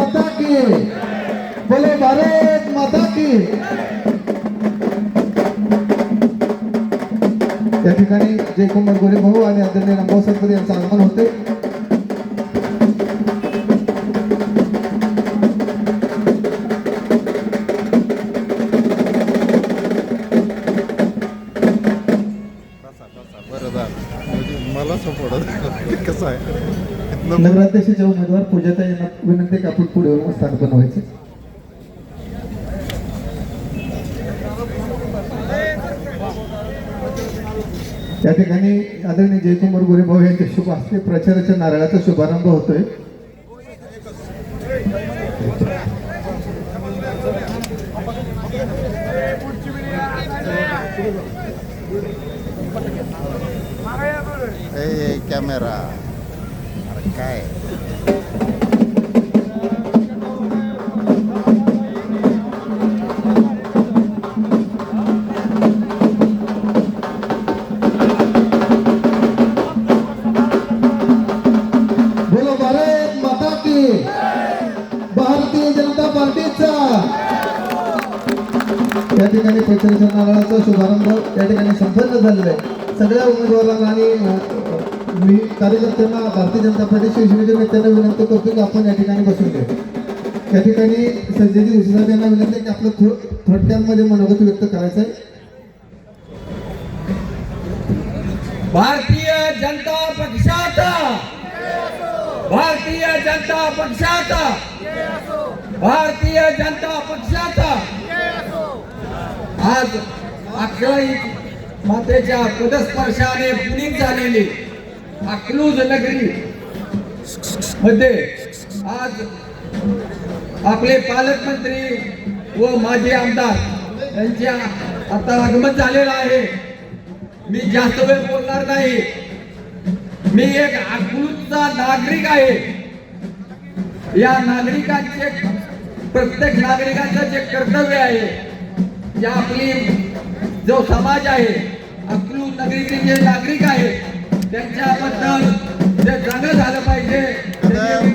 माता की। बोले भारत माता की. या ठिकाणी जयकुमार गोरे भाऊ आणि आदरणीय रामभाऊ सरकर यांचं आगमन होते मला सपोर्ट कसं आहे? नगराध्यक्षाचे उमेदवार पूजाता यांना विनंती आहे आपण पुढे स्थान बनवायचे? त्या ठिकाणी आदरणीय जयकुमार गोरेभाऊ यांच्या शुभ हस्ते प्रचाराच्या नारळाचा शुभारंभ होतोय. ए कॅमेरा अरे काय बोलो भारत भारतीय जनता पार्टीचा. या ठिकाणी प्रचाराच्या नारळाचा शुभारंभ या ठिकाणी संपन्न झालेला आहे. सगळ्या उमेदवारांना आणि मी कार्यकर्त्यांना भारतीय जनता पार्टी शिवसेनेच्या नेत्यांना विनंती करतो की आपण या ठिकाणी बसून घेऊ या ठिकाणी संजयजी उशिसाहेब यांना विनंती आहे की आपलं थो थोडक्यांमध्ये मनोगत व्यक्त करायचं आहे भारतीय जनता पक्षाचा भारतीय जनता पक्षाचा भारतीय जनता पक्षाचा आज अकरा मातेच्या पदस्पर्शाने पुनीत झालेली अकलूज नगरी मध्ये आज आपले पालकमंत्री व माजी आमदार यांच्या आता आगमन झालेलं आहे. मी जास्त वेळ बोलणार नाही. मी एक अकलूजचा नागरिक आहे. या नागरिकांचे प्रत्येक नागरिकाचं जे कर्तव्य आहे जे आपली जो समाज आहे अकलूज नगरीचे जे नागरिक आहेत त्यांच्याबद्दल जे चांगलं झालं पाहिजे कदम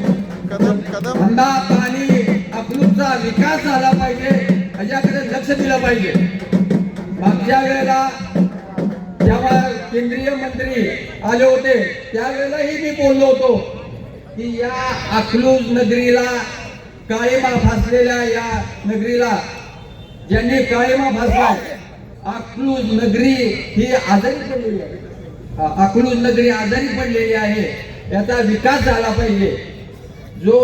कदम कदम. धंदा पाणी अकलूजचा विकास झाला पाहिजे याच्याकडे लक्ष दिलं पाहिजे. मागच्या वेळेला जेव्हा केंद्रीय मंत्री आले होते त्यावेळेलाही मी बोललो होतो की या अकलूज नगरीला काळीमा फासलेल्या या नगरीला ज्यांनी काळीमा फासलाय अकलूज नगरी ही आजारी पडलेली आहे. अकलूज नगरी आजारी पडलेली आहे. याचा विकास झाला पाहिजे. जो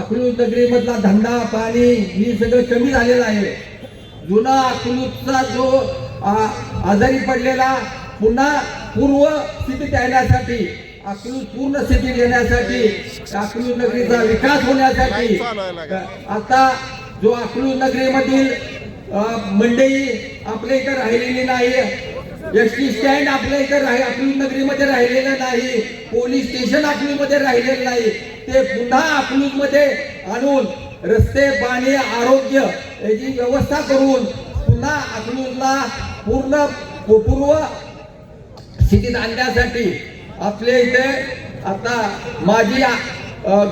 अकलूज नगरीमधला धंदा पाणी ही सगळं कमी झालेलं आहे. जुना अकलूजचा जो आजारी पडलेला पुन्हा पूर्व स्थितीत येण्यासाठी अकलूज पूर्ण स्थितीत येण्यासाठी अकलूज नगरीचा विकास होण्यासाठी आता जो अकलूज नगरीमधील मंडई आपल्या इथं राहिलेली नाही. एस टी स्टँड आपल्या इथं राही अकलूज नगरीमध्ये राहिलेलं नाही. पोलीस स्टेशन आपलीमध्ये राहिलेलं नाही. ते पुन्हा आपलीमध्ये आणून रस्ते पाणी आरोग्य याची व्यवस्था करून पुन्हा अकलूजला पूर्ण पूर्व स्थितीत आणण्यासाठी आपल्या इथे आता माजी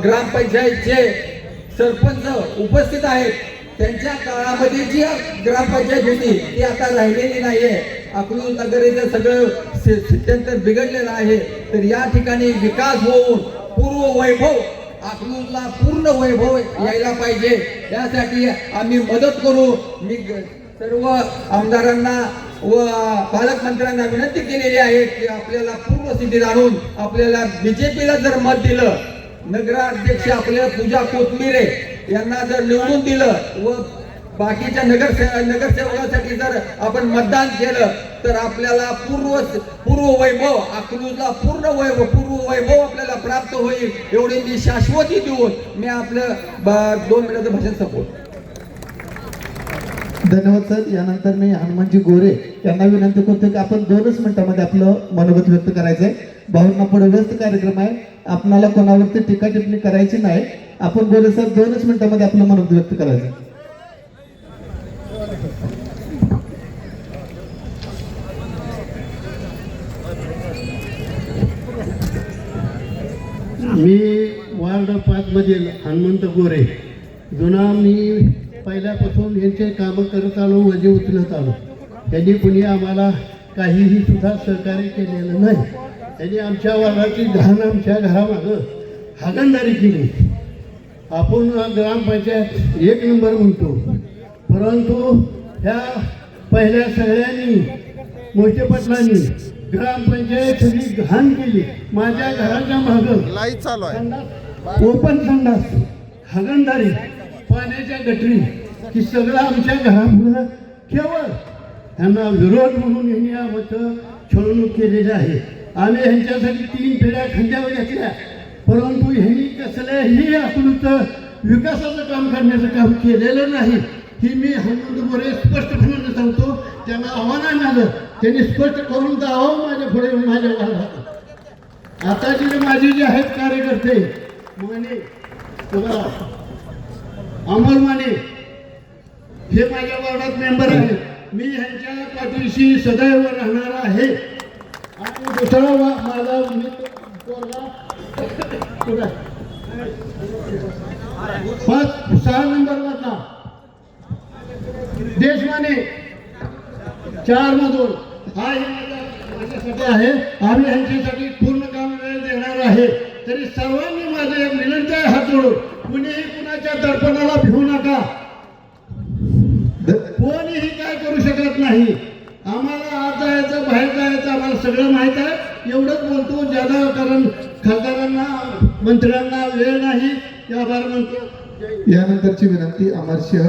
ग्रामपंचायतचे सरपंच उपस्थित आहेत. त्यांच्या काळामध्ये जी ग्रामपंचायत होती ती आता राहिलेली नाहीये. अकलूज नगरीचं सगळं सि- बिघडलेलं आहे. तर या ठिकाणी विकास होऊन पूर्व वैभव अकलूजला पूर्ण वैभव यायला पाहिजे. यासाठी आम्ही मदत करू. मी सर्व आमदारांना व पालकमंत्र्यांना विनंती केलेली आहे की आपल्याला पूर्व स्थितीत आणून आपल्याला बीजेपीला जर मत दिलं नगराध्यक्ष आपल्या पूजा कोथमिरे यांना जर निवडून दिलं व बाकीच्या नगर नगरसेवकासाठी जर आपण मतदान केलं तर आपल्याला पूर्व पूर्व वैभव अकलूजला पूर्ण वैभव पूर्व वैभव आपल्याला प्राप्त होईल एवढी मी शाश्वती देऊन मी आपलं दोन मिनिटाचं भाषण संपवतो. धन्यवाद सर. यानंतर मी हनुमानजी गोरे यांना विनंती करतो की आपण दोनच मिनिटांमध्ये आपलं मनोगत व्यक्त करायचं आहे भाऊंना पुढे व्यस्त कार्यक्रम आहे. आपणाला कोणावरती टीका टिप्पणी करायची नाही. आपण गोरे सर दोनच मिनिटांमध्ये आपलं मन व्यक्त करायचं. मी वार्ड पाचमधील हनुमंत गोरे जुना मी पहिल्यापासून यांचे कामं करत आलो वजे उचलत आलो. त्यांनी कुणी आम्हाला काहीही सुद्धा सहकार्य केलेलं नाही. त्यांनी आमच्या वार्डाची घाण आमच्या घरामागं हागणदारी केली. आपण ग्रामपंचायत एक नंबर म्हणतो. परंतु ह्या पहिल्या सगळ्यांनी मोहिते पाटलांनी ग्रामपंचायत सगळी घाण केली. माझ्या घराच्या मागं लाइट चालू आहे. संडास ओपन संडास हागणदारी पाण्याच्या गटरी ही सगळं आमच्या घरामुळं केवळ ह्यांना विरोध म्हणून यांनी आमचं छळवणूक केलेली आहे. आम्ही ह्यांच्यासाठी तीन पिढ्या खांद्यावर घेतल्या. परंतु ह्यांनी कसल्याही आकृत विकासाचं काम करण्याचं काम केलेलं नाही. ही मी हनुमंत मोरे स्पष्टपणे सांगतो त्यांना आव्हान आलं त्यांनी स्पष्ट करून दावा माझ्या पुढे येऊन माझ्या घरात आता जे माझे जे आहेत कार्यकर्ते माने बघा, अमोल माने हे माझ्या वार्डात मेंबर आहेत. मी ह्यांच्या पाठीशी सदैव राहणार आहे. आणि दुसरा माझा माझा मित्र पोरगा कुठं आहे? पाच सहा नंबरवरचा देशमाने चार मधून. हा माझ्यासाठी आहे. आम्ही ह्यांच्यासाठी पूर्ण काम वेळ देणार आहे. तरी सर्वांनी माझं एक विनंती आहे हात जोडून कुणीही कुणाच्या दर्पणाला भिवू नका. कोणीही काय करू शकत नाही. आम्हाला आत जायचं बाहेर जायचं आम्हाला सगळं माहीत आहे. एवढंच बोलतो ज्यादा कारण खासदारांना मंत्र्यांना वेळ नाही ते आभार यानंतरची विनंती अमरसिंह